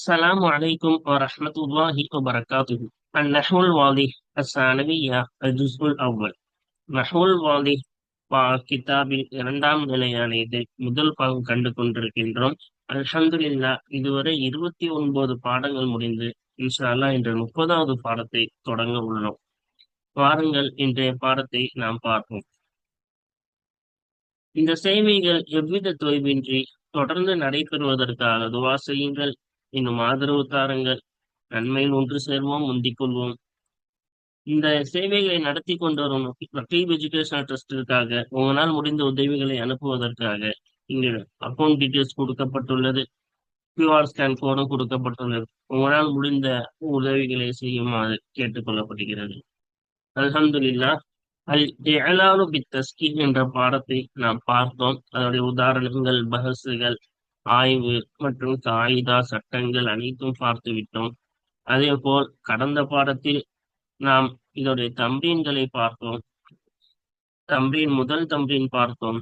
السلام عليكم ورحمة الله وبركاته النحو الواضح الثانوية الجزء الأول نحو الواضح கிதாபில் இரண்டாம் நிலையான இதை முதல் பாகம் கண்டு கொண்டிருக்கின்றோம் அல்ஹம்துலில்லா இதுவரை இருபத்தி ஒன்பது பாடங்கள் முடிந்து இன்ஷா இன்று முப்பதாவது பாடத்தை தொடங்க உள்ளோம் வாருங்கள் இன்றைய பாடத்தை நாம் பார்ப்போம் இந்த சேவைகள் எவ்வித தொய்வின்றி தொடர்ந்து நடைபெறுவதற்காக துவா செய்யுங்கள் இன்னும் ஆதரவு தாருங்கள். நன்மையில் ஒன்று சேர்வோம் முந்திக் கொள்வோம். இந்த சேவைகளை நடத்தி கொண்டு வரும் ரகீப் எஜுகேஷனல் ட்ரஸ்டிற்காக உங்களால் முடிந்த உதவிகளை அனுப்புவதற்காக இங்கு அக்கௌண்ட் டீட்டெயில்ஸ் கொடுக்கப்பட்டுள்ளது. கியூஆர் ஸ்கேன் கோடும் கொடுக்கப்பட்டுள்ளது. உங்களால் முடிந்த உதவிகளை செய்யுமாறு கேட்டுக்கொள்ளப்படுகிறது. அல்ஹம்துலில்லா அல் ஏழாவது பித்தஸ்கி என்ற பாடத்தை நாம் பார்த்தோம். அதனுடைய உதாரணங்கள் பகசுகள் ஆய்வு மற்றும் காயிதா சட்டங்கள் அனைத்தும் பார்த்து விட்டோம். அதே போல் கடந்த பாடத்தில் நாம் இதோடைய தம்பீன்களை பார்த்தோம். தம்பீன் முதல் தம்பீன் பார்த்தோம்.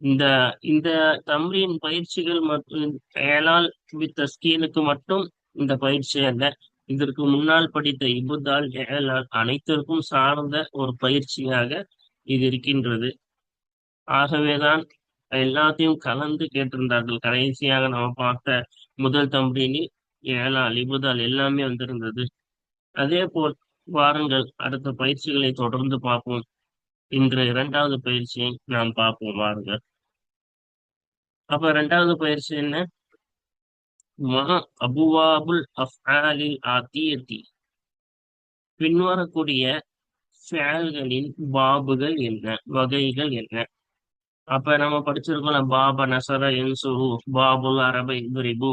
இந்த இந்த தம்பீன் பயிற்சிகள் மற்றும் ஏழால் வித்த ஸ்கீனுக்கு மட்டும் இந்த பயிற்சி அல்ல. இதற்கு முன்னால் படித்த இபுதால் ஏழால் அனைத்திற்கும் சார்ந்த ஒரு பயிற்சியாக இது இருக்கின்றது. ஆகவேதான் எல்லாத்தையும் கலந்து கேட்டிருந்தார்கள். கடைசியாக நம்ம பார்த்த முதல் தம்பீனில் ஏழா லிபுதால் எல்லாமே வந்திருந்தது. அதே போல் வாருங்கள். அடுத்த பயிற்சிகளை தொடர்ந்து பார்ப்போம். இன்று இரண்டாவது பயிற்சியை நாம் பார்ப்போம். வாருங்கள். அப்ப இரண்டாவது பயிற்சி என்ன? அபுவாபுல் அஃபாலில் ஆத்தியத்தி. பின்வரக்கூடிய ஃபேல்களின் பாபுகள் என்ன? வகைகள் என்ன? அப்ப நம்ம படிச்சிருக்கோம் பாப நசர என்சுஹு பாபுல் அரபை துரிபு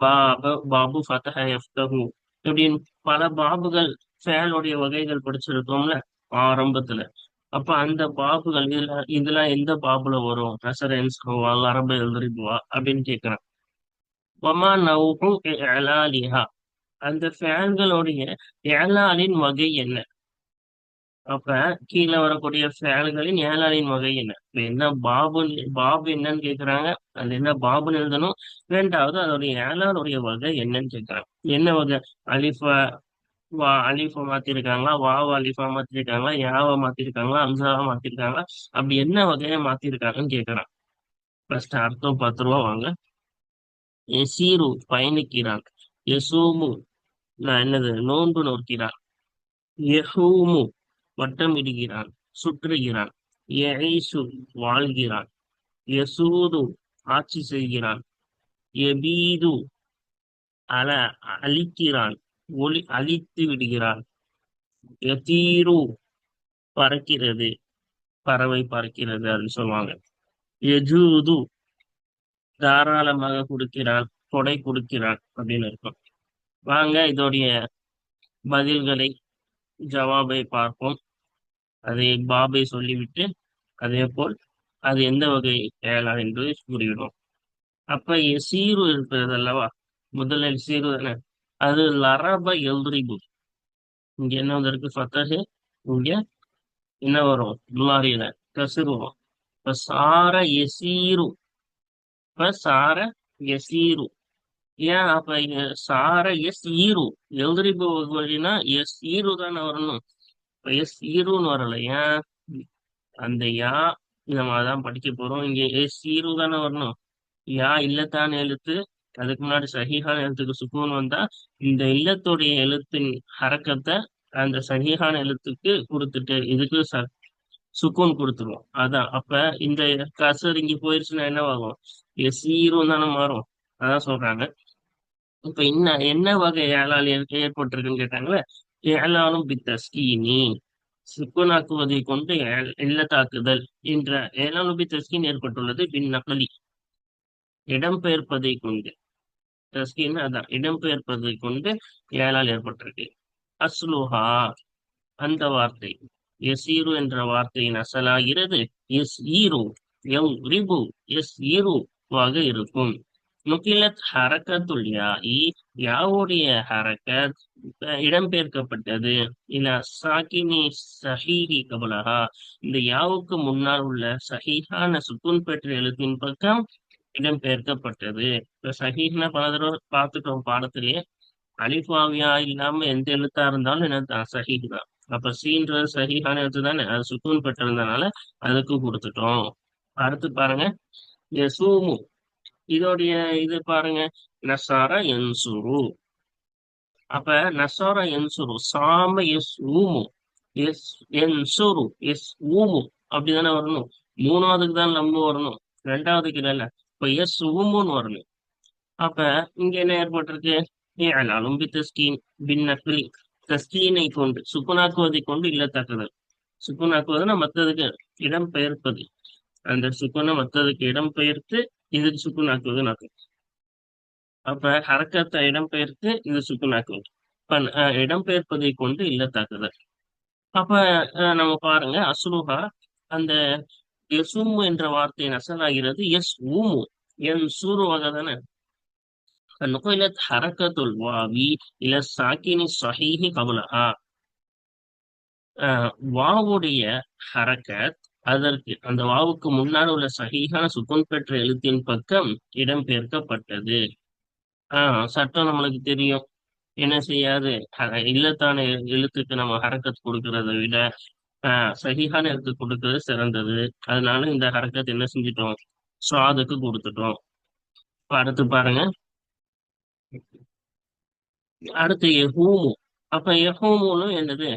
பாப பாபு ஃபதஹ எஃப்தஹு இப்படின்னு பல பாபுகள் ஃபேலுடைய வகைகள் படிச்சிருக்கோம்ல ஆரம்பத்துல. அப்ப அந்த பாபுகள் இதுல இதுல எந்த பாபுல வரும்? நசர என்சுஹுவா அரபை துரிபுவா அப்படின்னு கேட்கிறான் ஒமா நவுஹு இலாலிஹா அந்த ஃபேன்களுடைய ஏலாலின் வகை என்ன? அப்ப கீழ வரக்கூடிய செயல்களின் ஏழாளின் வகை என்ன? என்ன பாபு பாபு என்னன்னு கேக்குறாங்க. அது என்ன பாபுன்னு எழுதணும். ரெண்டாவது அதோடைய ஏழாளுடைய வகை என்னன்னு கேக்குறாங்க. என்ன வகை? அலிஃபா வா அலிஃபா மாத்திருக்காங்களா? வாவா அலிஃபா மாத்திருக்காங்களா? யாவா மாத்திருக்காங்களா? அம்சாவா மாத்திருக்காங்களா? அப்படி என்ன வகையை மாத்திருக்காங்கன்னு கேக்குறான் ஃபர்ஸ்ட் அர்த்தம் பத்து ரூபா வாங்க. எசீரு பயணிக்கிறான். எசூமு நான் என்னது? நோன்பு நோக்கிறான். எஹூமு வட்டம் இடுகிறான் சுற்றுகிறான் எசு வாழ்கிறான் எசூது ஆட்சி செய்கிறான் எபீது அல அழிக்கிறான் ஒளி அழித்து விடுகிறான் எதீரு பறக்கிறது பறவை பறக்கிறது அப்படின்னு சொல்லுவாங்க. எஜூது தாராளமாக கொடுக்கிறான் கொடை கொடுக்கிறான் அப்படின்னு இருக்கும். வாங்க இதோடைய பதில்களை ஜவாபை பார்ப்போம். அதை பாபை சொல்லிவிட்டு அதே போல் அது எந்த வகை செயலா என்று கூறிவிடும். அப்ப எசீரு இருக்கிறது அல்லவா முதல்ல சீரு தானே அது லரப எல்ரிபு. இங்க என்ன வந்திருக்கு? ஃபத்தகு இங்க என்ன வரும்? துலாரியில கசுரு வரும் இப்ப சார எசீரு இப்ப சார எசீரு ஏன்? அப்ப சார எஸ் ஈரு எல்ரிபு வழினா எஸ் ஈரு தானே வரணும். எஸ் ஈருன்னு வரல. ஏன்? அந்த யா நம்ம அதான் படிக்க போறோம். இங்க எஸ் ஈரு தானே வரணும். யா இல்லத்தான எழுத்து அதுக்கு முன்னாடி சஹிஹான எழுத்துக்கு சுக்கூன் வந்தா இந்த இல்லத்துடைய எழுத்தின் ஹரக்கத்தை அந்த சஹிஹான எழுத்துக்கு கொடுத்துட்டு இதுக்கு ச சுக்கூன் கொடுத்துருவோம். அதான். அப்ப இந்த கசர் இங்க போயிருச்சுன்னா என்னவாகும்? எஸ் ஈரும் தானே மாறும். அதான் சொல்றாங்க. இப்ப என்ன என்ன வகை ஏழால் ஏற்பட்டிருக்குன்னு கேட்டாங்களே ஏழாலும் பித்தஸ்கீனி. சுக்குனாக்குவதை கொண்டு இல்லத்தாக்குதல் என்ற ஏழாலும் தஸ்கின் ஏற்பட்டுள்ளது பின் நகலி. இடம்பெயர்ப்பதை கொண்டு. தஸ்கின் அதான் இடம்பெயர்ப்பதை கொண்டு ஏழால் ஏற்பட்டிருக்கு. அஸ்லுஹா அந்த வார்த்தை. எஸ் ஈரு என்ற வார்த்தையின் அசலாகிறது. எஸ் ஈரு எம் ரிபு எஸ் ஈரு வாக இருக்கும். நுகிலத் ஹரக்கத்துல் யாஇ யாவுடைய ஹரக்கத் இடம்பெயர்க்கப்பட்டது. இல சாக்கினி சஹீஹி கபலஹா. இந்த யாவுக்கு முன்னால் உள்ள சஹீஹான சுக்குன் பெற்ற எழுத்தின் பக்கம் இடம்பெயர்க்கப்பட்டது. இப்ப சஹீஹ்னா பல தடவை பார்த்துட்டோம் பாடத்திலேயே அலிஃபாவியா இல்லாம எந்த எழுத்தா இருந்தாலும் என்ன சஹீஹ் தான். அப்ப சீன்றது சஹீஹான எழுத்து தானே? அது சுக்குன் பெற்றிருந்தனால அதுக்கு கொடுத்துட்டோம். அடுத்து பாருங்க. சூமு இதோடைய இது பாருங்க. நசாரா என்சுரு. அப்ப நசாரா என்சுரு சாம எஸ் ஊமு. எஸ் என்சுரு எஸ் ஊமு. அப்படிதானே வரணும். மூணாவதுக்கு தான் நம்ம வரணும். ரெண்டாவதுக்கு இல்ல இப்ப எஸ் ஊமுன்னு வரணும். அப்ப இங்க என்ன ஏற்பட்டிருக்கு? ஏழாலும் பி தஸ்கீன் பின் நக்லி. தஸ்கீனை கொண்டு சுக்குனாக்குவதை கொண்டு இல்லத்தக்கதல் சுக்குனாக்குவதுன்னா மத்ததுக்கு இடம் பெயர்ப்பது அந்த சுக்குனை மத்ததுக்கு இடம் பெயர்த்து இதுக்கு சுக்குனாக்குவது நகும் அப்ப ஹரக்கத்தை இடம்பெயர்த்து இது சுக்குனாக்குவது இப்ப இடம்பெயர்ப்பதை கொண்டு இல்லத்தாக்குதல். அப்ப நம்ம பாருங்க அசுலுகா அந்த எசும் என்ற வார்த்தை நசலாகிறது எஸ் ஊமு என் சூறு வகை தானே நுகைலத் ஹரக்கத்துல் வாவி இல சாக்கினி சஹீஹி கபுலஹா. வாவுடைய ஹரக்கத் அதற்கு அந்த வாவுக்கு முன்னால் உள்ள சகிகான சுக்குன் பெற்ற எழுத்தின் பக்கம் இடம்பெயர்க்கப்பட்டது ஆஹ் சட்டம் நம்மளுக்கு தெரியும். என்ன செய்யாது? இல்லத்தான எழுத்துக்கு நம்ம ஹரக்கத் கொடுக்கறதை விட ஆஹ் சகிகான எழுத்து கொடுக்கறது சிறந்தது. அதனால இந்த ஹரக்கத் என்ன செஞ்சிட்டோம்? சுவாதுக்கு கொடுத்துட்டோம். அடுத்து பாருங்க. அடுத்து எஹூமு. அப்ப எஹூமுலும் என்னது?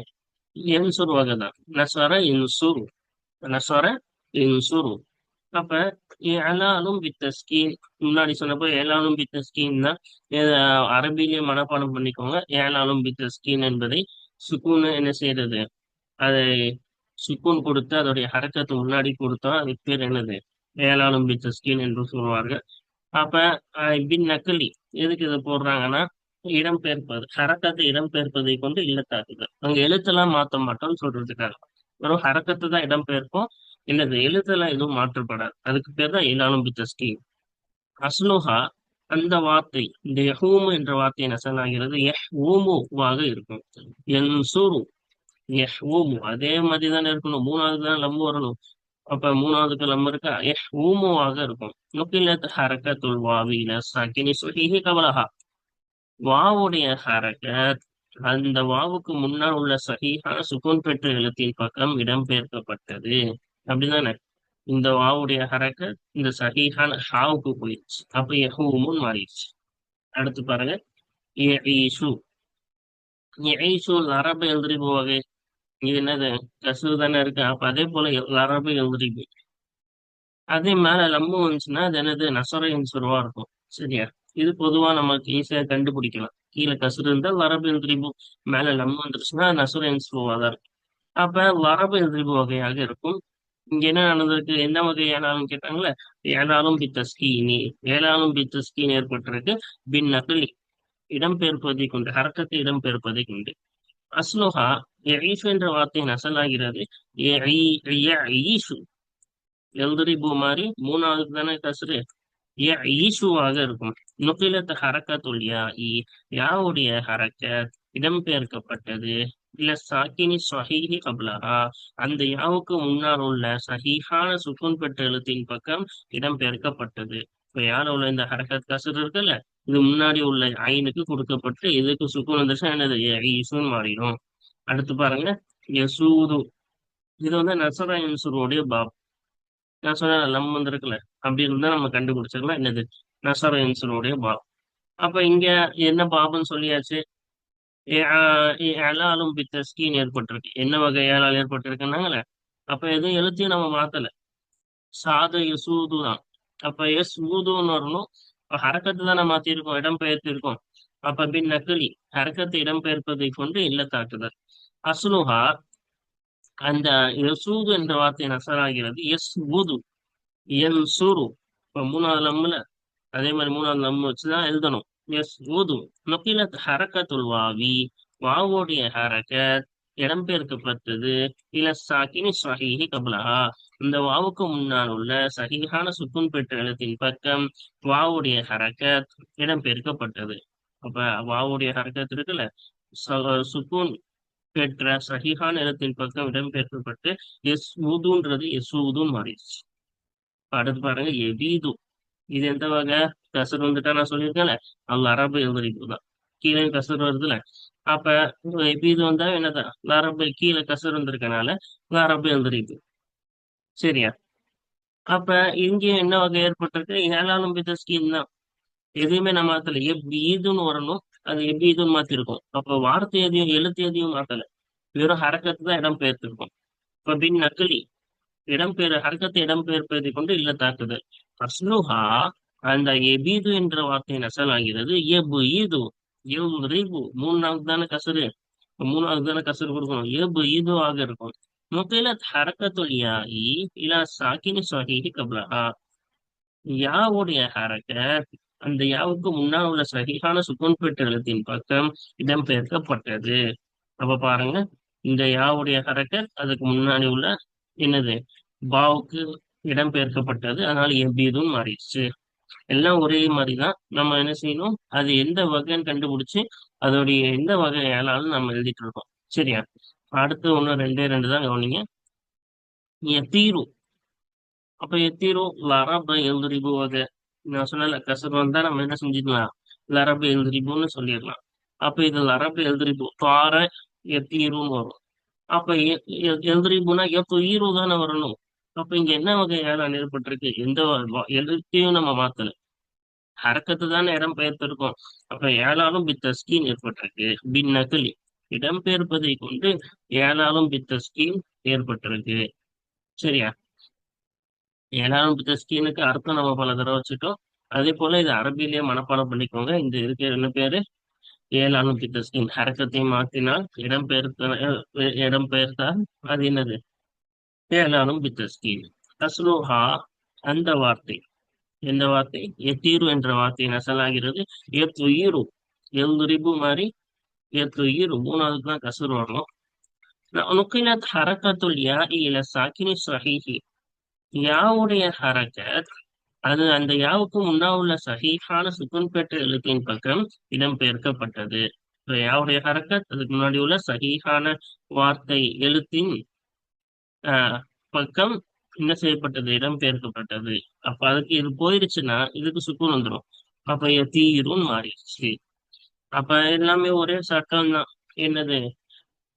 என்சுர் வகை தான் நசர இன்சுரு நசர இன்சுரு அப்ப ஏலாலும் பித்தஸ்கீன் முன்னாடி சொன்னப்போ ஏலாலும் பித்தஸ்கீன் தான் அரபிலேயே மனப்பாடம் பண்ணிக்கோங்க ஏலாலும் பித்தஸ்கீன் என்பதை சுக்கூன் என்ன செய்யறது அதை சுக்கூன் கொடுத்து அதோடைய ஹரக்கத்து முன்னாடி கொடுத்தா அது பேர் என்னது ஏலாலும் பித்தஸ்கீன் என்று சொல்வார்கள் அப்ப அஹ், பின் நக்கலி எதுக்கு இதை போடுறாங்கன்னா இடம்பெயர்ப்பது ஹரக்கத்தை இடம்பெயர்ப்பதை கொண்டு இல்லத்தாக்குது அங்க எழுத்தெல்லாம் மாத்த மாட்டோம்னு சொல்றதுக்காக வெறும் ஹரக்கத்து தான் இடம்பெயர்க்கும். இல்லது எழுத்தெல்லாம் எதுவும் மாற்றப்படாது. அதுக்கு பேர் தான் இலாலும் பித்தஸ்கி. அஸ்லுஹா அந்த வார்த்தை இந்த யஹூமு என்ற வார்த்தை நசலாகிறது எஹ் ஓமுவாக இருக்கும். என் சூரு எஹ் ஓமு அதே மாதிரி தானே இருக்கணும். மூணாவது தான் லம்பு வரணும். அப்ப மூணாவதுக்கு லம்பு இருக்கா? எஹ் ஓமுவாக இருக்கும். நுக்கிலத் ஹரக்கத்துல் வாவில சகினி சுஹிஹி கவலஹா. வாவுடைய ஹரக்கத். அந்த வாவுக்கு முன்னால் உள்ள சஹீஹான சுகுன் பெற்ற எழுத்தின் பக்கம் இடம்பெயர்க்கப்பட்டது அப்படிதானே இந்த வாவுடைய ஹரக்க இந்த சஹீஹான ஹாவுக்கு போயிடுச்சு. அப்ப யஹூமுன்னு மாறிடுச்சு. அடுத்து பாருங்க. யஈஷு யஈஷு லரப எழுதிரிப்பு வகை இது என்னது? கசு தானே இருக்கு. அப்ப அதே போல லரப எழுதிரிப்பு அதே மேல லம்பு வந்துச்சுன்னா அது என்னது? நசரையின் சுருவா இருக்கும். சரியா? இது பொதுவா நமக்கு ஈஸியா கண்டுபிடிக்கலாம். கீழே கசுறு இருந்தால் வரபு எதிரிபு மேல லம்பு வந்துருச்சுன்னா நசுரையின் சுருவா தான் இருக்கும் அப்ப வரபு எதிரிபு வகையாக இருக்கும். இங்க என்ன நடந்திருக்கு? எந்த வகை ஏனாலும் கேட்டாங்களே ஏனாலும் பித்தஸ்கீனி ஏனாலும் பித்தஸ்கீன் ஏற்பட்டிருக்கு. பின் நகலி இடம்பெயர்ப்பதை கொண்டு ஹரக்கத்தை இடம்பெயர்ப்பதை கொண்டு. அஸ்லுஹா யஈஷு என்ற வார்த்தை நசலாகிறது. யஈஷு எல்தரிபு மாதிரி மூணாவது தானே கசுரு ஈசுவாக இருக்கும். நுக்கிலத்து ஹரக்கத்துல் இ யாவுடைய ஹரக்கத் இடம்பெயர்க்கப்பட்டது. இல்ல சாக்கினி சஹீஹி கப்லஹா அந்த யாவுக்கு முன்னால் உள்ள சஹீஹான சுக்குன் பெற்ற எழுத்தின் பக்கம் இடம்பெயர்க்கப்பட்டது. இப்ப யார உள்ள இந்த ஹரக்கத் கசர் இருக்குல்ல? இது முன்னாடி உள்ள ஐனுக்கு கொடுக்கப்பட்டு இதுக்கு சுக்குன் வந்துருச்சா என்னது? ஈசுன்னு மாறிடும். அடுத்து பாருங்க. யசூது. இது வந்து நசரா யன்சுருடைய பாப். நான் சொன்ன லம் வந்திருக்குல்ல அப்படின்னு நம்ம கண்டுபிடிச்சிடலாம். என்னது? நசர பாவம் அப்ப இங்க என்ன பாபம் சொல்லியாச்சு? அலாலும் பித்தஸ்கின் ஏற்பட்டிருக்கு. என்ன வகை ஏழால் ஏற்பட்டிருக்குன்னாங்களே அப்ப எதுவும் எழுத்தையும் நம்ம மாத்தல. சாது யசூது தான். அப்ப எஸ் ஊதுன்னு வரணும். இப்ப ஹரக்கத்து தானே மாத்திருக்கோம் இடம்பெயர்த்திருக்கோம். அப்ப பின் நக்கலி ஹரக்கத்தை இடம்பெயர்ப்பதை கொண்டு இல்லத்தாக்குதல். அசுலுஹா அந்த யசூது என்ற வார்த்தை நசராகிறது. எஸ் ஊது. என் சூரு இப்போ மூணாவது லம்முல அதே மாதிரி மூணாவது நம்ம வச்சுதான் எழுதணும். எஸ் ஊது. நொக்கிலத் ஹரக்கத்துல் வாவி. வாவோடைய ஹரக்கத் இடம்பெயர்க்கப்பட்டது இல சாக்கினி சஹிஹி கபலஹா. இந்த வாவுக்கு முன்னால் உள்ள சஹீஹான சுக்குன் பெற்ற எழுத்தின் பக்கம் வாவுடைய ஹரக்கத் இடம்பெயர்க்கப்பட்டது அப்ப வாவுடைய ஹரக்கத் இருக்குல்ல? ச- சுக்குன் பெற்ற சகிஹான எழுத்தின் பக்கம் இடம்பெயர்க்கப்பட்டு எஸ் ஊதுன்றது எஸ் ஊதுன்னு மாறிடுச்சு. அடுத்து பாருங்க எபீது. இது எந்த வகை? கசர் வந்துட்டா நான் சொல்லியிருக்கேன்ல அவங்க அரபு எழுதுறது தான் கீழே கசர் வருதுல. அப்ப எபீது வந்தா என்னதான் அரபு கீழே கசர் வந்திருக்கனால அரபு எழுதுறது சரியா? அப்ப இங்கே என்ன வகை ஏற்பட்டிருக்கு? ஏழாலும் பித்த ஸ்கீம் தான். எதுவுமே நம்ம மாத்தல. ஈதுன்னு வரணும் அது இதுன்னு மாத்திருக்கும். அப்ப வார்த்தை எதையும் எழுத்து எதையும் மாத்தல. வெறும் ஹரக்கத்து தான் இடம் பெயர்த்திருக்கும். இப்ப பின் நக்கலி இடம்பெயர் ஹரக்கத்தை இடம்பெயர்ப்பதை கொண்டு இல்ல தாக்குதல். அஸ்லுஹா அந்த எபீது என்ற வார்த்தை நசல் ஆகிறது எபு ஈது எவு ரீபு மூணாவது தானே கசரு. மூணாவது தானே கசரு கொடுக்கணும். எபு ஈது ஆக இருக்கும். முக்கில ஹரக்கத்துல் இ இலா சாக்கினி சாகிஹி கப்லஹா. யாவுடைய ஹரக்க அந்த யாவுக்கு முன்னால் உள்ள சகிஹான சுக்குன் எழுத்தின் பக்கம் இடம்பெயர்க்கப்பட்டது. அப்ப பாருங்க இந்த யாவுடைய ஹரக்கத் அதுக்கு முன்னாடி உள்ள என்னது? பாவுக்கு இடம்பெயர்க்கப்பட்டது. அதனால எப்படிதும் மாறிடுச்சு. எல்லாம் ஒரே மாதிரிதான். நம்ம என்ன செய்யணும்? அது எந்த வகைன்னு கண்டுபிடிச்சு அதோடைய எந்த வகை ஏழாலும் நம்ம எழுதிட்டு இருக்கோம். சரியா? அடுத்து ஒண்ணு ரெண்டே ரெண்டு தான் கவனிங்க. எத்தீரு. அப்ப எத்தீரு லரப எழுதுரிபு வகை. நான் சொன்னல கசர் வந்தா நம்ம என்ன செஞ்சுக்கலாம் லரபு எழுதுரிபுன்னு சொல்லிடலாம். அப்ப இது லரபு எழுதுரிபு தார எத்தீருன்னு வரும். அப்ப எழுதுரிபுனா எப்போ ஈரு தானே வரணும்? அப்ப இங்க என்ன வகை ஏழாம் ஏற்பட்டிருக்கு எந்த எழுத்தையும் நம்ம மாத்தல. ஹரக்கத்து தானே இடம் பெயர்த்திருக்கோம். அப்ப ஏழாலும் பித்த ஸ்கீம் ஏற்பட்டிருக்கு பின் நகலி இடம்பெயர்ப்பதை கொண்டு ஏழாலும் பித்த ஸ்கீம் ஏற்பட்டிருக்கு. சரியா? ஏழாலும் தஸ்கீனுக்கு அர்த்தம் நம்ம பல தடவை வச்சுட்டோம். அதே போல இது அரபிலேயே மனப்பாடம் பண்ணிக்கோங்க. இந்த இருக்கிற என்ன பேரு? ஏழாலும் தஸ்கீன் ஹரக்கத்தையும் மாற்றினால் இடம்பெயர்த்த இடம்பெயர்த்தால் அது என்னது? ஏழாம் பித்தஸ்கீன் அஸ்லோஹா அந்த வார்த்தை. எந்த வார்த்தை? எத்தீரு என்ற வார்த்தை நசலாகிறது. எத்துயிரு. எழுதுரிபு மாதிரி எத்துயிரு. மூணாவதுக்கு தான் கசுர் வரணும். நுக்கினத் ஹரக்கத்துல் யா இல சாக்கினி சஹிஹி. யாவுடைய ஹரக்கத் அது அந்த யாவுக்கு முன்னா உள்ள சஹீஹான சுக்குன் பெற்ற எழுத்தின் பக்கம் இடம்பெயர்க்கப்பட்டது. யாவுடைய ஹரக்கத் அதுக்கு முன்னாடி உள்ள சஹீஹான வார்த்தை எழுத்தின் பக்கம் என்ன செய்யப்பட்டது? இடம்பெயர்க்கப்பட்டது. அப்ப அதுக்கு இது போயிருச்சுன்னா இதுக்கு சுக்குன் வந்துடும் அப்ப தீரும் மாறிடுச்சு. அப்ப எல்லாமே ஒரே சட்டம் தான் என்னது?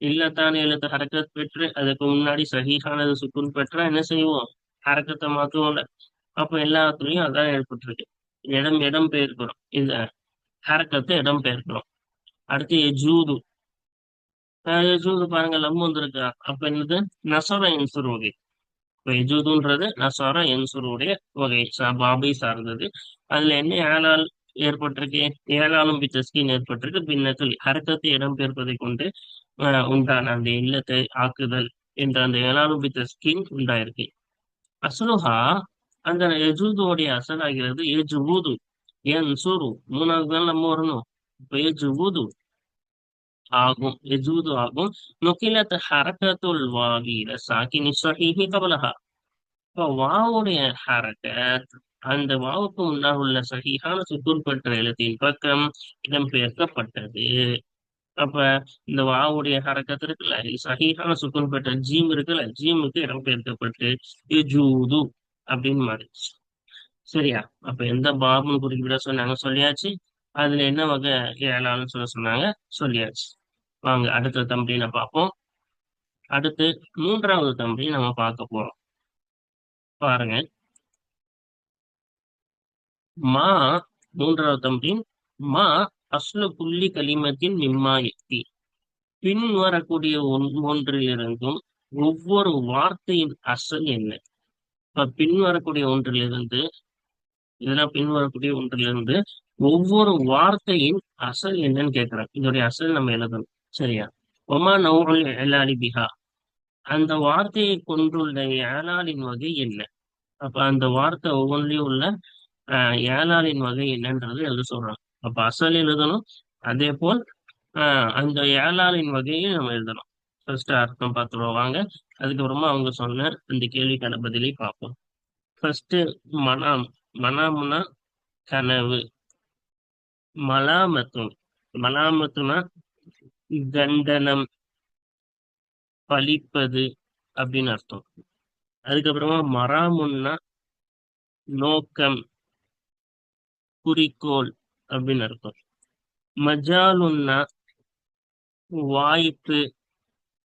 இல்லத்தான எழுத்து ஹரக்கத் பெற்று அதுக்கு முன்னாடி சகிஹானது சுக்குன் பெற்றா என்ன செய்வோம்? ஹரக்கத்தை மாத்துவோம்ல. அப்ப எல்லாத்துலயும் அதான் ஏற்பட்டிருக்கு. இடம் இடம் பெயர்க்கிறோம் இந்த ஹரக்கத்தை இடம் பெயர்க்கிறோம் அடுத்து எஜூது எஜூது பாருங்க லம் வந்திருக்கா. அப்ப என்னது? நசர என்சுர் வகை. இப்போ எஜூதுன்றது நசர என்சுருடைய வகை. பாபை சார்ந்தது. அதுல என்ன ஏழால் ஏற்பட்டிருக்கு? ஏழாலும் பிச்சஸ்கின் ஏற்பட்டிருக்கு. பின்னத்தில் அரக்கத்து இடம் பெயர்ப்பதை கொண்டு உண்டான அந்த இல்லத்தை ஆக்குதல் என்ற அந்த ஏழாலும் பிச்சஸ்கின் உண்டாயிருக்கு. அசலுஹா அந்த எஜூதுடைய அசல் ஆகிறது ஊது என் சுரு மூணாவது தான் நம்ம வரணும். ஏஜு ஊது ஆகும் எஜூது ஆகும் நுக்கிலத் ஹரக்கத்துல் வாவில சாக்கினி சஹீஹி கபலஹா இப்ப வாவுடைய ஹரக்கத் அந்த வாவுக்கு முன்னால் உள்ள சகிஹான சுத்தூர் பெற்ற எழுத்தின் பக்கம் இடம்பெயர்க்கப்பட்டது அப்ப இந்த வாவுடைய ஹரக்கத்து இருக்குல்ல சகிஹான சுக்குன் பெற்ற ஜீம் இருக்குல்ல ஜீமுக்கு இடம்பெயர்க்கப்பட்டு பெயர்க்கப்பட்டு அப்படின்னு மாறிடுச்சு சரியா அப்ப எந்த பாபுன்னு குறிப்பிட சொன்னாங்க சொல்லியாச்சு அதுல என்ன வகை ஏழாலும் சொல்ல சொன்னாங்க சொல்லியாச்சு வாங்க அடுத்த தம்பினை பார்ப்போம். அடுத்து மூன்றாவது தம்பி நம்ம பார்க்க போறோம். பாருங்க. மா மூன்றாவது தம்பி. மா அஸ்ல புள்ளி களிமத்தின் மிம்மா எத்தி பின் வரக்கூடிய ஒன்றிலிருந்தும் ஒவ்வொரு வார்த்தையின் அசல் என்ன? இப்ப பின் வரக்கூடிய ஒன்றிலிருந்து இதெல்லாம் பின் வரக்கூடிய ஒன்றிலிருந்து ஒவ்வொரு வார்த்தையின் அசல் என்னன்னு கேட்கிறேன் இதோடைய அசல் நம்ம எழுதணும். சரியா? ஒமா நவுல் ஏலாலி பிஹா. அந்த வார்த்தையை கொண்டுள்ள ஏலாலின் வகை என்ன? அப்ப அந்த வார்த்தை ஒவ்வொன்றிலையும் உள்ள ஏலாலின் வகை என்னன்றது எழுத சொல்றாங்க. அப்ப அசல் எழுதணும் அதே போல் அந்த ஏழாளின் வகையை நம்ம எழுதணும். ஃபர்ஸ்ட் அர்த்தம் பார்த்துருவோம். வாங்க அதுக்கப்புறமா அவங்க சொன்ன அந்த கேள்விக்கான பதிலை பார்ப்போம். ஃபர்ஸ்ட் மனாம் மனாமுனா கனவு. மலாமத்து மலாமத்துனா தண்டனம் பழிப்பது அப்படின்னு அர்த்தம். அதுக்கப்புறமா மராமுன்னா நோக்கம் குறிக்கோள் அப்படின்னு அர்த்தம். மஜாலுன்னா வாய்ப்பு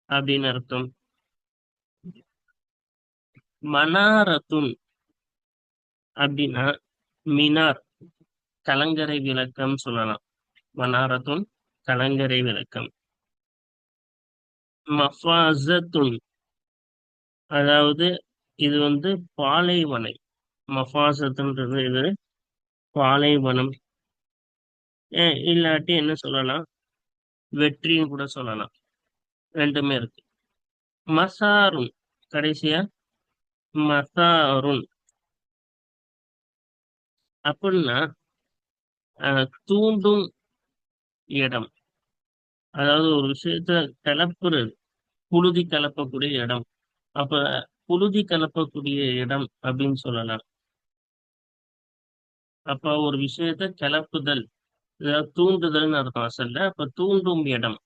அப்படின்னு அர்த்தம். மனாரத்துன் அப்படின்னா மினார் கலங்கரை விளக்கம் சொல்லலாம். மனாரத்துன் கலங்கரை விளக்கம். மஃபாசத்துன் அதாவது இது வந்து பாலைவனை. மஃபாசத்துன்றது இது பாலைவனம். இல்லாட்டி என்ன சொல்லலாம்? வெற்றின்னு கூட சொல்லலாம். ரெண்டுமே இருக்கு. மசாருன் கடைசியா மசாருன். அப்படின்னா தூண்டும் இடம். அதாவது ஒரு விஷயத்த கலப்புறது புழுதி கலப்பக்கூடிய இடம். அப்ப புழுதி கலப்பக்கூடிய இடம் அப்படின்னு சொல்லலாம். அப்ப ஒரு விஷயத்த கலப்புதல் தூண்டுதல்னு அர்த்தம் அசல்ல. அப்ப தூண்டும் இடம்.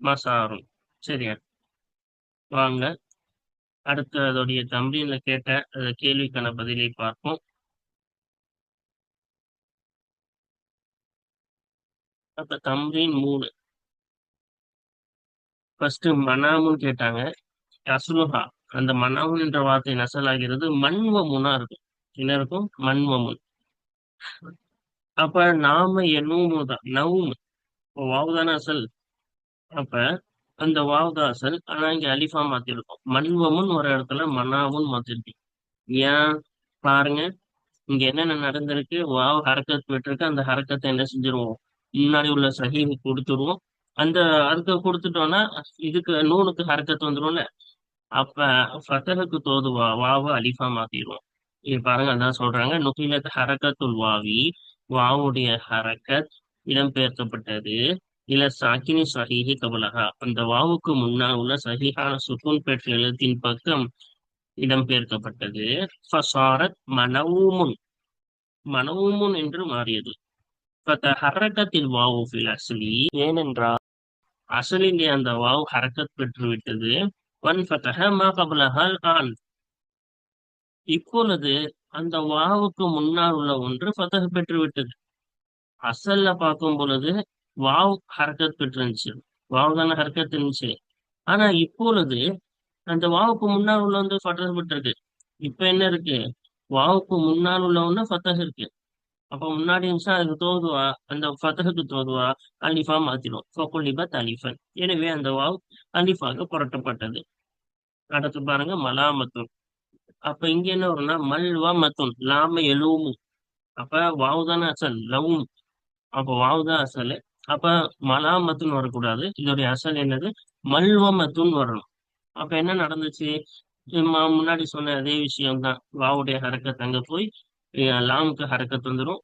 மசாரும். சரியா? வாங்க. அடுத்த அதோடைய தம்பியில கேட்ட கேள்விக்கான பதிலை பார்ப்போம். அப்ப தம்பின் மூணு ஃபர்ஸ்ட் மனாமுன்னு கேட்டாங்க. அசுலுஹா அந்த மனாமுன் என்ற வார்த்தை நசலாகிறது மண்வமுனா இருக்கும். என்ன இருக்கும்? மண்வமுன் அப்ப நாம என்னவும் தான். நவும். வாவுதான அசல். அப்ப அந்த வாவுதா அசல். ஆனா இங்க அலிஃபா மாத்திருக்கோம். மண்வமுன் ஒரு இடத்துல மனாவும் மாத்திருக்கோம். ஏன்? பாருங்க. இங்க என்னென்ன நடந்திருக்கு? வாவ் ஹரக்கத் விட்டுருக்கு. அந்த ஹரக்கத்தை என்ன செஞ்சிருவோம்? முன்னாடி உள்ள சஹி கொடுத்துருவோம் அந்த அதுக்கு கொடுத்துட்டோம்னா இதுக்கு நூனுக்கு ஹரக்கத்து வந்துடும்ல. அப்ப ஃபத்தகுக்கு தோதுவா வாவ அலிஃபா மாத்திடுவோம் இது பாருங்க அதான் சொல்றாங்க. நுகிலத் ஹரக்கத்துல் வாவி வாவுடைய ஹரக்கத் இடம்பெயர்க்கப்பட்டது. இல்ல சாக்கினி சஹிஹி கபலகா அந்த வாவுக்கு முன்னால் உள்ள சஹிஹான சுக்குன் பெற்ற எழுத்தின் பக்கம் இடம்பெயர்க்கப்பட்டது. ஃபசாரத் மனவுமுன். மனவுமுன் என்று மாறியது. ஹரக்கத்தில் வாவு ஃபில் ஏனென்றால் அசலிலே அந்த வாவ் ஹரக்கத் பெற்று விட்டது ஒன் ஃபத்தஹ மா கபலஹல் ஆன் இப்பொழுது அந்த வாவுக்கு முன்னால் உள்ள ஒன்று ஃபத்தஹ பெற்று விட்டது அசல்ல பார்க்கும் பொழுது வாவ் ஹரக்கத் பெற்றிருந்துச்சு. வாவ் தானே ஹரக்கத் இருந்துச்சு. ஆனா இப்பொழுது அந்த வாவுக்கு முன்னால் உள்ள வந்து ஃபத்தஹ பெற்றிருக்கு. இப்ப என்ன இருக்கு? வாவுக்கு முன்னால் உள்ள ஒன்று ஃபத்தஹ இருக்கு. அப்ப முன்னாடி இருந்துச்சா அதுக்கு தோதுவா? அந்த ஃபத்தஹுக்கு தோதுவா? அலிஃபா மாத்திடும் ஃபகுலிபத் அலிஃபன் எனவே அந்த வாவ் அலிஃபாக புரட்டப்பட்டது. அடுத்து பாருங்க மலாமத்துன் அப்ப இங்க என்ன வரும்னா மல்வா மத்துன் லாம எழுவும் அப்ப வாவு தானே அசல்? லவும். அப்ப வாவு தான் அசல். அப்ப மலாமத்துன்னு வரக்கூடாது. இதோடைய அசல் என்னது? மல்வமத்துன்னு வரணும். அப்ப என்ன நடந்துச்சு? முன்னாடி சொன்ன அதே விஷயம் தான் வாவுடைய ஹரக்கத் அங்க போய் லாமுக்கு ஹரக்கத் வந்துடும்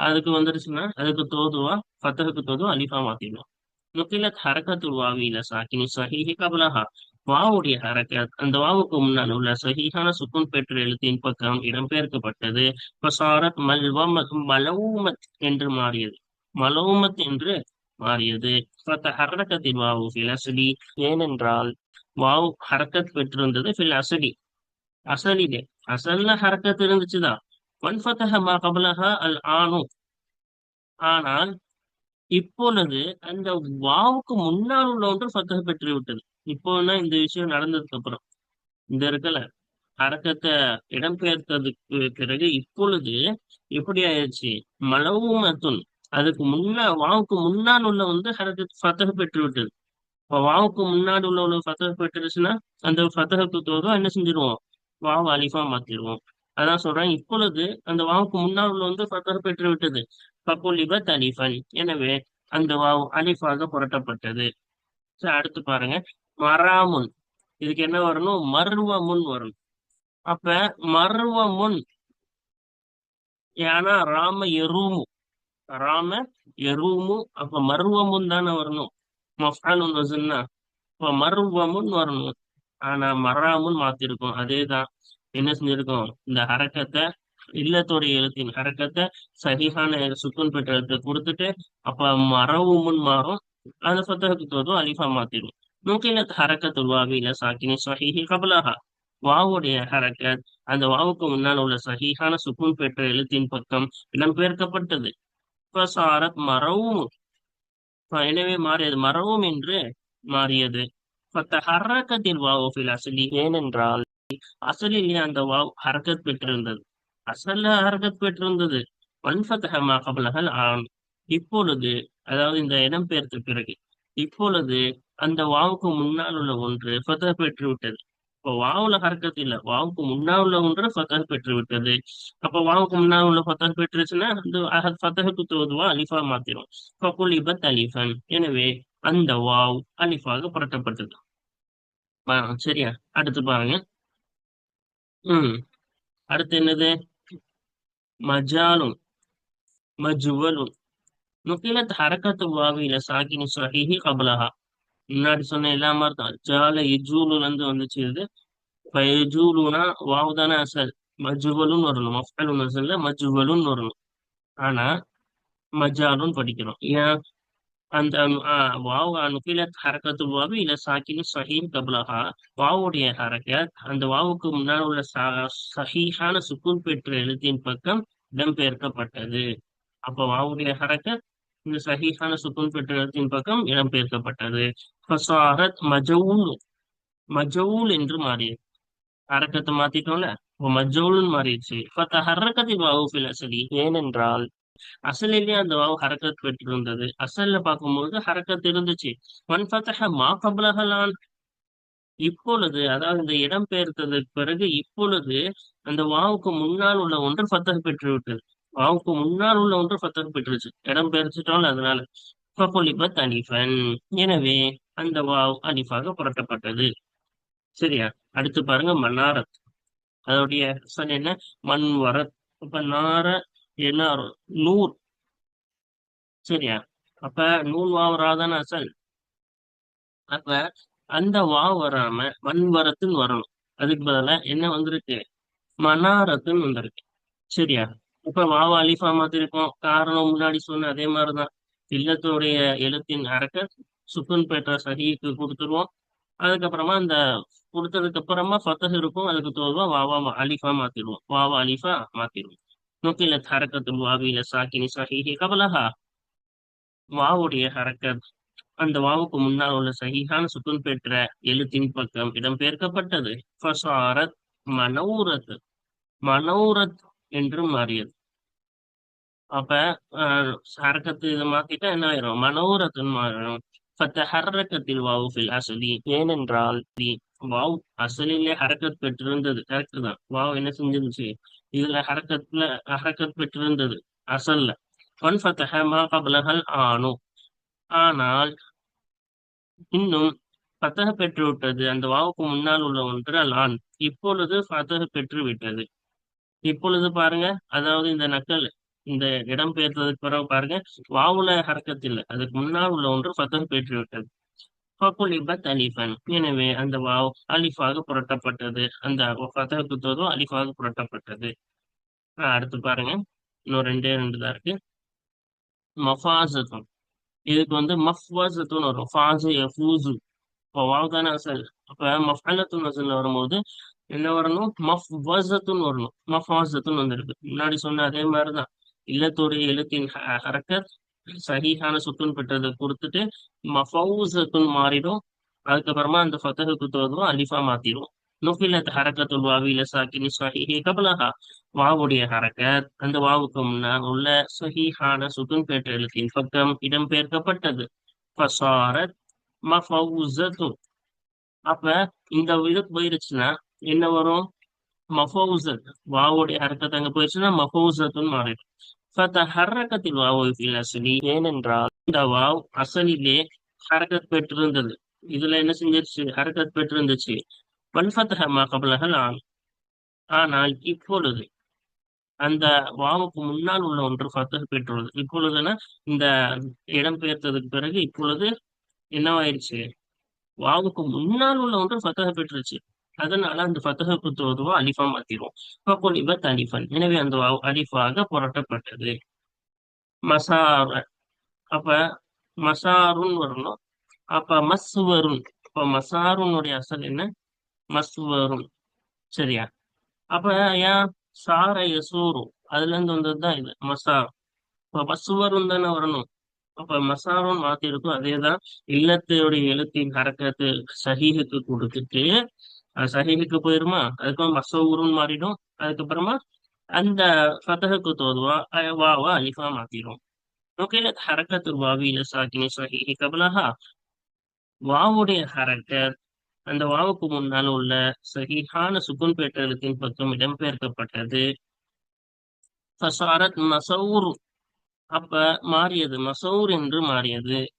அதுக்கு வந்துருச்சுன்னா அதுக்கு தோதுவா ஃபத்தகுக்கு தோதுவா அலிஃபா மாத்திடுவோம் நுக்கிலத் ஹரக்கத்து வாவியில சாக்கினி சஹிஹி கபலஹா. வாவுடைய ஹரக்கத் அந்த வாவுக்கு முன்னால் உள்ள சஹிஹான சுக்குன் பெற்ற எழுத்தின் பக்கம் இடம்பெயர்க்கப்பட்டது. பசாரத் மல்வமத் மலவுமத் என்று மாறியது. மலவுமத் என்று மாறியது. ஹரக்கத்தின் வாவு ஃபில் அசலி ஏனென்றால் வாவ் ஹரக்கத் பெற்றிருந்தது ஃபில் அசலி அசலிலே. அசல்ல ஹரக்கத் இருந்துச்சுதான். வன்ஃபத்தஹ மா கபலஹா அல் ஆனு ஆனால் இப்பொழுது அந்த வாவுக்கு முன்னால் உள்ள ஒன்று ஃபத்தக பெற்று விட்டது. இப்போன்னா இந்த விஷயம் நடந்ததுக்கு அப்புறம். இந்த இருக்கல. அரக்கத்தை இடம்பெயர்த்ததுக்கு பிறகு இப்பொழுது எப்படி ஆயிடுச்சு? மலவும் அத்துன் அதுக்கு முன்னா வாவுக்கு முன்னால் உள்ள வந்து ஹரக்கத் ஃபத்தக பெற்று விட்டது. இப்போ வாவுக்கு முன்னாடி உள்ள உள்ள ஃபத்தக பெற்றுருச்சுன்னா அந்த ஃபத்தகத்துக்கு தோதும் என்ன செஞ்சிருவோம்? வாவு அலிஃபா மாத்திடுவோம் அதான் சொல்றேன். இப்பொழுது அந்த வாவுக்கு முன்னால் உள்ள வந்து ஃபத்தக பெற்று விட்டது. பக்குலிபத் அலிஃபன் எனவே அந்த வாவு அலிஃபாக புரட்டப்பட்டது. சரி அடுத்து பாருங்க. மராமுன். இதுக்கு என்ன வரணும்? மருவ முன் வரும். அப்ப மர்வ முன் ஏன்னா ராம எருமு. ராம எருமு. அப்ப மருவமுன் தானே வரணும். மஃபாலுன் வசுன்னா இப்ப மருவமுன் வரணும். ஆனா மராமுன் மாத்திருக்கோம். அதேதான். என்ன செஞ்சிருக்கோம்? இந்த ஹரக்கத்தை இல்லத்துடைய எழுத்தின் ஹரக்கத்தை சரியான சுக்குன் பெற்ற எழுத்தை கொடுத்துட்டு அப்ப மரவு முன் மாறும். அந்த சொத்தகத்துவதும் அலிஃபா மாத்திரும். நூக்கிலத் ஹரக்கத் உருவாவில சாக்கினி சஹிஹி கபலாஹா. வாவுடைய ஹரக்கத் அந்த வாவுக்கு முன்னால் உள்ள சஹிஹான சுக்குன் பெற்ற எழுத்தின் பக்கம் இடம்பெயர்க்கப்பட்டது. சாரத் மரவும் எனவே மாறியது. மரவும் என்று மாறியது. ஹரக்கத்தில் வாவு ஃபிலாசிலி ஏனென்றால் அசலில் அந்த வாவ் ஹரக்கத் பெற்றிருந்தது. அசல்ல ஹரக்கத் பெற்றிருந்தது. வன்ஃபத்தஹமா கபலகல் இப்பொழுது அதாவது இந்த இடம் பெயர்த்த பிறகு இப்பொழுது அந்த வாவுக்கு முன்னால் உள்ள ஒன்று ஃபத்தஹ் பெற்று விட்டது இப்போ வாவுல ஹரக்கத் இல்ல. வாவுக்கு முன்னால் உள்ள ஒன்று ஃபத்தஹ் பெற்று விட்டது அப்ப வாவுக்கு முன்னால் உள்ள ஃபத்தஹ் பெற்றுச்சுன்னா அந்த ஃபத்தஹுக்கு தோதுவா அலிஃபா மாத்திரும். ஃபகுலிபத் அலிஃபன். எனவே அந்த வாவ் அலிஃபாக புரட்டப்பட்டது. சரியா? அடுத்து பாருங்க. உம் அடுத்து என்னது? மஜாலும் மஜுவலும். நுக்கிலத் ஹரக்கத்து வாவியில இல சாக்கினி சஹிஹி கபலஹா. முன்னாடி சொன்ன எல்லா மாதிரி தான் ஜால இஜூலுல இருந்து வந்துச்சு இது. ஃபயஜூலுனா வாவு தானே அசல். மஜுவலுன்னு வரணும். மஃபலுன்னு அசல்ல மஜுவலுன்னு வரணும். ஆனா மஜாலுன்னு படிக்கிறோம். ஏன்? அந்த வாவ் நுக்கிலத் ஹரக்கத்து வாவு இல்ல சாக்கினி சஹீம் கபலஹா. வாவுடைய ஹரக்கத் அந்த வாவுக்கு முன்னால் உள்ள சஹீஹான சுக்குன் பெற்ற எழுத்தின் பக்கம் இடம்பெயர்க்கப்பட்டது. அப்ப வாவுடைய ஹரக்கத் இந்த சஹீஹான சுக்குன் பெற்ற எழுத்தின் பக்கம் இடம்பெயர்க்கப்பட்டது. ஃபசாரத் மஜவுல் மஜவுல் என்று மாறியது. ஹரக்கத்தை மாத்திட்டோம்ல மஜவுல்னு மாறிடுச்சு. ஃபத்த ஹரக்கத்தி வாவு பிலசலி ஏனென்றால் அசலிலேயே அந்த வாவு ஹரக்கத் பெற்றிருந்தது. அசல்ல பார்க்கும்போது ஹரக்கத் இருந்துச்சு. ஒன் ஃபத்தஹ மா கபலகலான் இப்பொழுது அதாவது இந்த இடம் பெயர்த்ததற்கு பிறகு இப்பொழுது அந்த வாவுக்கு முன்னால் உள்ள ஒன்று ஃபத்தக பெற்று விட்டது வாவுக்கு முன்னால் உள்ள ஒன்று ஃபத்தக பெற்றுச்சு. இடம் பெயர்ச்சிட்டால் அதனால. ஃபபொலிபத் அலிஃபன் எனவே அந்த வாவ் அலிஃபாக புரட்டப்பட்டது. சரியா? அடுத்து பாருங்க மன்னாரத். அதோடைய சொன்ன என்ன? மண்வரத். இப்ப நார என்ன நூர் சரியா? அப்ப நூல் வாவராதான அசல்? அப்ப அந்த வா வராம மண்வரத்துன்னு வரணும். அதுக்கு பதிலா என்ன வந்திருக்கு? மனாரத்துன்னு வந்திருக்கு. சரியா? இப்ப வாவ அலிஃபா மாத்திருக்கோம் காரணம் முன்னாடி சொன்ன அதே மாதிரிதான். இல்லத்துடைய எழுத்தின் அரக்க சுக்குன் பெற்ற சகிக்கு கொடுத்துருவோம். அதுக்கப்புறமா அந்த கொடுத்ததுக்கு அப்புறமா ஃபத்தஹ் இருக்கும். அதுக்கு தோல்வா வாவா அலிஃபா மாத்திடுவோம். வாவா அலிஃபா மாத்திடுவோம். நுக்கிலத் ஹரக்கத்துல் வாவில சாக்கினி சஹிஹி கபலஹா வாவுடைய ஹரக்கத் அந்த வாவுக்கு முன்னால் உள்ள சஹிஹான சுக்குன் பெற்ற எழுத்தின் பக்கம் இடம்பெயர்க்கப்பட்டது ஃபசாரத் மனௌரத் மனௌரத் என்று மாறியது அப்ப ஹரக்கத்து இதை மாத்திட்டா என்ன ஆயிரும் மனோரத்துன்னு மாறிடும் ஃபத்தஹர்ரக்கத்தில் வாவு ஃபில் அசலி ஏனென்றால் வாவ் அசலிலே ஹரக்கத் பெற்றிருந்தது. கரெக்ட் தான். வாவ் என்ன செஞ்சிருச்சு இதுல ஹரக்கத்துல ஹரக்கத் பெற்றிருந்தது. அசல்ல. ஒன் கபலஹல் ஆனால் இன்னும் பத்தக பெற்று விட்டது அந்த வாவுக்கு முன்னால் உள்ள ஒன்று ஆண் இப்பொழுது பத்தக பெற்று விட்டது இப்பொழுது பாருங்க. அதாவது இந்த நக்கல் இந்த இடம் பெயர்த்ததுக்கு பிறகு பாருங்க. வாவுல ஹரக்கத்தில் அதுக்கு முன்னால் உள்ள ஒன்று பத்தக பெற்று விட்டது ஃபகுலிபத் அலிஃபன் எனவே அந்த வாவ் அலிஃபாக புரட்டப்பட்டது. அந்த ஃபத்தகுக்கு தோதும் அலிஃபாக புரட்டப்பட்டது. அடுத்து பாருங்க. இன்னும் ரெண்டே ரெண்டு தான் இருக்கு. மஃபாசத்தும் இதுக்கு வந்து மஃபாசத்துன்னு வரும். ஃபாசு எஃபூசு இப்போ வாவ் அசல். அப்ப மஃபலத்துன்னு அசல் வரும்போது என்ன வரணும்? மஃபசத்துன்னு வரணும். மஃபாசத்துன்னு வந்திருக்கு. முன்னாடி சொன்ன அதே மாதிரி தான் இல்லத்துடைய எழுத்தின் ஹரக்கத் சஹீஹான சுத்துன் பெற்றதை கொடுத்துட்டு மஃபவுசத்துன் மாறிடும். அதுக்கப்புறமா அந்த ஃபத்தக தோதுவும் அலிஃபா மாத்திரும். நுஃபிலத் ஹரக்கத்துல் வாவில சாக்கினி சஹிஹி கபலஹா. வாவுடைய ஹரக்கத் அந்த வாவுக்கு முன்னால் உள்ள சஹிஹான சுத்துன் பெற்ற எழுத்தின் பக்கம் இடம்பெயர்க்கப்பட்டது. ஃபசாரத் மஃபவுசத்து அப்ப இந்த இது போயிருச்சுன்னா என்ன வரும்? மஃபவுசத் வாவுடைய ஹரக்கத் அங்க போயிருச்சுன்னா மஃபவுசத்துன்னு மாறிடும். ஹரகத்தில் வாவு ஃபில் ஏனென்றால் இந்த வாவ் அசலிலே ஹரக்கத் பெற்றிருந்தது. இதுல என்ன செஞ்சிருச்சு? ஹரக்கத் பெற்றிருந்துச்சு. வன்ஃபத்தஹ கபலகல் ஆன். ஆனால் இப்பொழுது அந்த வாவுக்கு முன்னால் உள்ள ஒன்று ஃபத்தஹ் பெற்றுள்ளது. இப்பொழுதுன்னா இந்த இடம் பெயர்த்ததுக்கு பிறகு இப்பொழுது என்னவாயிருச்சு? வாவுக்கு முன்னால் உள்ள ஒன்று ஃபத்தஹ் பெற்றுச்சு. அதனால அந்த ஃபத்தஹுக்கு தோதுவா அலிஃபா மாத்திரும் ஃபகுலிபத் அலிஃபன். எனவே அந்த அலிஃபாக புரட்டப்பட்டது மசார அப்ப மசாருன் வரணும். அப்ப மஸ்வருன். இப்ப மசாருனுடைய அசல் என்ன? மஸ்வருன். சரியா? அப்ப ஏன் சார யசூரு. அதுல இருந்து வந்ததுதான் இது மசார். இப்ப பசுவரும் தானே வரணும். அப்ப மசாரும் மாத்திருக்கும். அதேதான் இல்லத்துடைய எழுத்தின் ஹரக்கத்து சஹீஹுக்கு கொடுத்துட்டு அது போயிருமா? அதுக்கப்புறம் மசூருன்னு மாறிடும். அதுக்கப்புறமா அந்த ஃபதகுக்கு தோதுவா வாவா அலிஃபா மாத்திரும். ஓகே ஹரக்கத்து வாவியில சாக்கினி சஹீஹி கபலஹா. வாவுடைய ஹரக்கத் அந்த வாவுக்கு முன்னால் உள்ள சஹீஹான சுக்குன் பெற்ற பக்கம் இடம்பெயர்க்கப்பட்டது. ஃபசாரத் அப்ப மாறியது மசௌர் என்று மாறியது.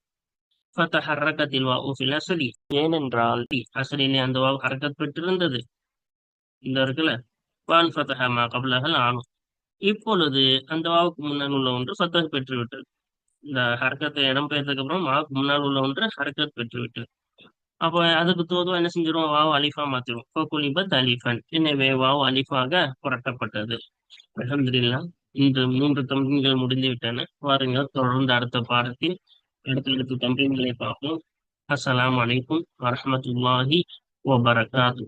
ஃபதஹர்ரகத்தில் வா ஃபில் அஸ்லி ஏனென்றால் அசலிலே அந்த வாவு ஹரக்கத் பெற்றிருந்தது. இந்த இருக்குல்ல வான் ஃபதஹ மா ஆனும் இப்பொழுது அந்த வாவுக்கு முன்னால் உள்ள ஒன்று ஃபத்தஹ் பெற்றுவிட்டது. இந்த ஹரக்கத்தை இடம் பெயர்த்ததுக்கு அப்புறம் வாவுக்கு முன்னால் உள்ள ஒன்று ஹரக்கத் பெற்றுவிட்டது. அப்போ அதுக்கு தோதுவா என்ன செஞ்சிருவோம்? வாவ் அலிஃபா மாத்திரும் கோகுலிபத் அலிஃபன். எனவே வாவ் அலிஃபாக புரட்டப்பட்டது. அல்ஹம்துலில்லாஹ் இன்று மூன்று தமிழ்கள் முடிந்து விட்டன வாருங்கள் தொடர்ந்து அடுத்த பாடத்தில் அடுத்தடுத்த தம்பீன்களை பார்ப்போம். அஸ்ஸலாமு அலைக்கும் ஓ பரகாத்து